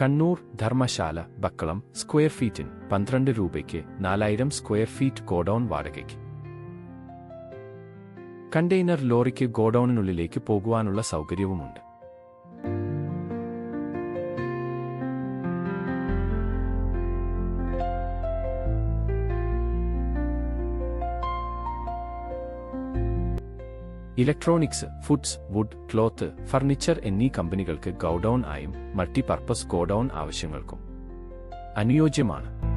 Kannur Dharmasala Bakkalam square ഫീറ്റിന് പന്ത്രണ്ട് രൂപയ്ക്ക് നാലായിരം സ്ക്വയർ ഫീറ്റ് ഗോഡൌൺ വാടകയ്ക്ക്. കണ്ടെയ്നർ ലോറിക്ക് ഗോഡൌണിനുള്ളിലേക്ക് പോകുവാനുള്ള സൗകര്യവുമുണ്ട്. Electronics foods wood cloth furniture എന്നീ കമ്പനികൾക്ക് ഗൗഡൌൺ ആയും മൾട്ടിപർപ്പസ് ഗോഡൌൺ ആവശ്യങ്ങൾക്കും അനുയോജ്യമാണ്.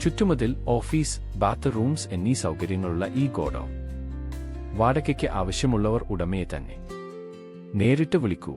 ചുറ്റുമതിൽ ഓഫീസ് ബാത്ത് റൂംസ് എന്നീ സൗകര്യങ്ങളുള്ള ഈ ഗോഡൌൺ. വാടകയ്ക്ക് ആവശ്യമുള്ളവർ ഉടമയെ തന്നെ. നേരിട്ട് വിളിക്കൂ.